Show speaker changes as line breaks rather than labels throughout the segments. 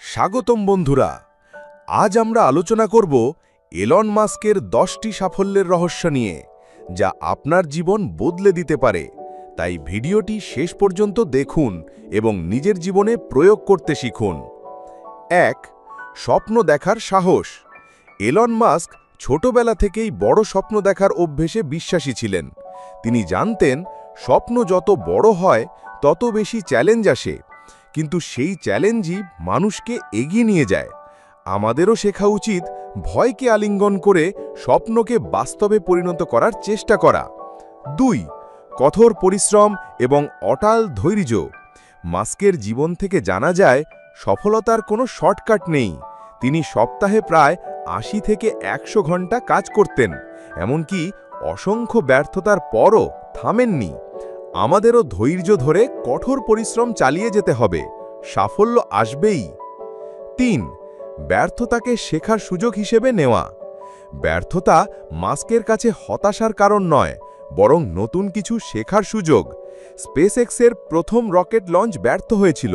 স্বাগতম বন্ধুরা, আজ আমরা আলোচনা করব এলন মাস্কের দশটি সাফল্যের রহস্য নিয়ে, যা আপনার জীবন বদলে দিতে পারে। তাই ভিডিওটি শেষ পর্যন্ত দেখুন এবং নিজের জীবনে প্রয়োগ করতে শিখুন। এক, স্বপ্ন দেখার সাহস। এলন মাস্ক ছোটবেলা থেকেই বড় স্বপ্ন দেখার অভ্যেসে বিশ্বাসী ছিলেন। তিনি জানতেন, স্বপ্ন যত বড় হয়, তত বেশি চ্যালেঞ্জ আসে। কিন্তু সেই চ্যালেঞ্জই মানুষকে এগিয়ে নিয়ে যায়। আমাদেরও শেখা উচিত ভয়কে আলিঙ্গন করে স্বপ্নকে বাস্তবে পরিণত করার চেষ্টা করা। দুই, কঠোর পরিশ্রম এবং অটাল ধৈর্য। মাস্কের জীবন থেকে জানা যায়, সফলতার কোনো শর্টকাট নেই। তিনি সপ্তাহে প্রায় আশি থেকে একশো ঘণ্টা কাজ করতেন, এমনকি অসংখ্য ব্যর্থতার পরও থামেননি। আমাদেরও ধৈর্য ধরে কঠোর পরিশ্রম চালিয়ে যেতে হবে। সাফল্য আসবেই। তিন, ব্যর্থতাকে শেখার সুযোগ হিসেবে নেওয়া। ব্যর্থতা মাস্কের কাছে হতাশার কারণ নয়, বরং নতুন কিছু শেখার সুযোগ। স্পেসএক্সের প্রথম রকেট লঞ্চ ব্যর্থ হয়েছিল,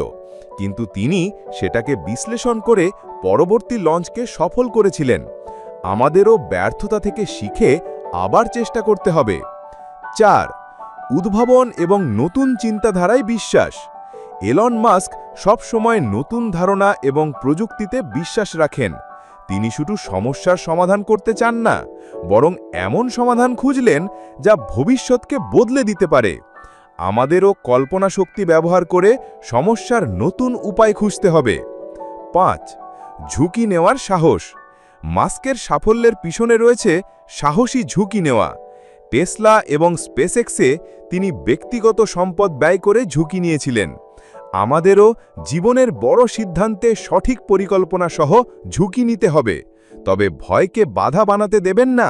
কিন্তু তিনি সেটাকে বিশ্লেষণ করে পরবর্তী লঞ্চকে সফল করেছিলেন। আমাদেরও ব্যর্থতা থেকে শিখে আবার চেষ্টা করতে হবে। চার উদ্ভাবন এবং নতুন চিন্তাধারায় বিশ্বাস। এলন মাস্ক সবসময় নতুন ধারণা এবং প্রযুক্তিতে বিশ্বাস রাখেন। তিনি শুধু সমস্যার সমাধান করতে চান না, বরং এমন সমাধান খুঁজলেন যা ভবিষ্যৎকে বদলে দিতে পারে। আমাদেরও কল্পনা শক্তি ব্যবহার করে সমস্যার নতুন উপায় খুঁজতে হবে। পাঁচ, ঝুঁকি নেওয়ার সাহস। মাস্কের সাফল্যের পিছনে রয়েছে সাহসী ঝুঁকি নেওয়া। টেসলা এবং স্পেসএক্সে তিনি ব্যক্তিগত সম্পদ ব্যয় করে ঝুঁকি নিয়েছিলেন। আমাদেরও জীবনের বড় সিদ্ধান্তে সঠিক পরিকল্পনা সহ ঝুঁকি নিতে হবে, তবে ভয়কে বাধা বানাতে দেবেন না।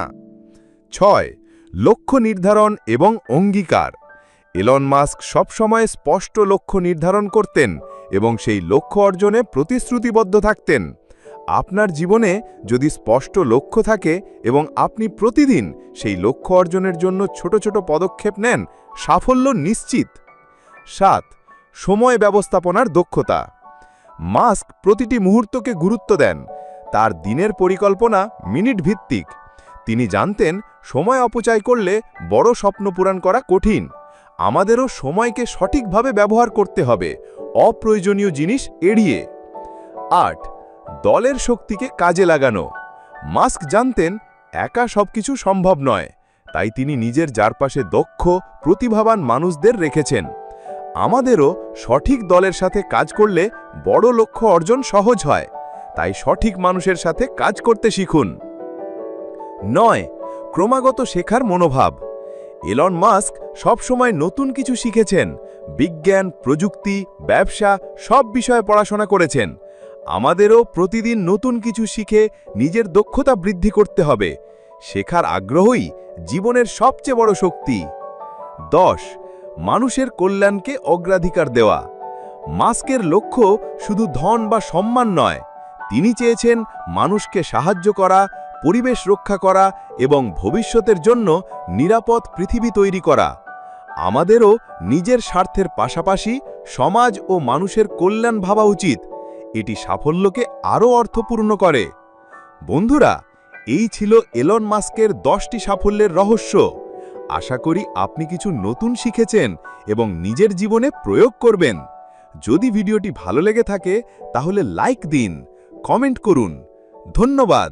ছয়, লক্ষ্য নির্ধারণ এবং অঙ্গীকার। এলন মাস্ক সবসময় স্পষ্ট লক্ষ্য নির্ধারণ করতেন এবং সেই লক্ষ্য অর্জনে প্রতিশ্রুতিবদ্ধ থাকতেন। আপনার জীবনে যদি স্পষ্ট লক্ষ্য থাকে এবং আপনি প্রতিদিন সেই লক্ষ্য অর্জনের জন্য ছোট ছোট পদক্ষেপ নেন, সাফল্য নিশ্চিত। সাত, সময় ব্যবস্থাপনার দক্ষতা। মাস্ক প্রতিটি মুহূর্তকে গুরুত্ব দেন। তার দিনের পরিকল্পনা মিনিট ভিত্তিক। তিনি জানতেন, সময় অপচয় করলে বড় স্বপ্ন পূরণ করা কঠিন। আমাদেরও সময়কে সঠিকভাবে ব্যবহার করতে হবে। অপ্রয়োজনীয় জিনিস এড়িয়ে। আট দলের শক্তিকে কাজে লাগানো। মাস্ক জানতেন, একা সবকিছু সম্ভব নয়, তাই তিনি নিজের চারপাশে দক্ষ, প্রতিভাবান মানুষদের রেখেছেন। আমাদেরও সঠিক দলের সাথে কাজ করলে বড় লক্ষ্য অর্জন সহজ হয়, তাই সঠিক মানুষের সাথে কাজ করতে শিখুন। নয়, ক্রমাগত শেখার মনোভাব। এলন মাস্ক সবসময় নতুন কিছু শিখেছেন, বিজ্ঞান, প্রযুক্তি, ব্যবসা সব বিষয়ে পড়াশোনা করেছেন। আমাদেরও প্রতিদিন নতুন কিছু শিখে নিজের দক্ষতা বৃদ্ধি করতে হবে। শেখার আগ্রহই জীবনের সবচেয়ে বড় শক্তি। দশ, মানুষের কল্যাণকে অগ্রাধিকার দেওয়া। মাস্কের লক্ষ্য শুধু ধন বা সম্মান নয়, তিনি চেয়েছেন মানুষকে সাহায্য করা, পরিবেশ রক্ষা করা এবং ভবিষ্যতের জন্য নিরাপদ পৃথিবী তৈরি করা। আমাদেরও নিজের স্বার্থের পাশাপাশি সমাজ ও মানুষের কল্যাণ ভাবা উচিত। এটি সাফল্যকে আরও অর্থপূর্ণ করে। বন্ধুরা, এই ছিল এলন মাস্কের দশটি সাফল্যের রহস্য। আশা করি আপনি কিছু নতুন শিখেছেন এবং নিজের জীবনে প্রয়োগ করবেন। যদি ভিডিওটি ভালো লেগে থাকে, তাহলে লাইক দিন কমেন্ট করুন। ধন্যবাদ।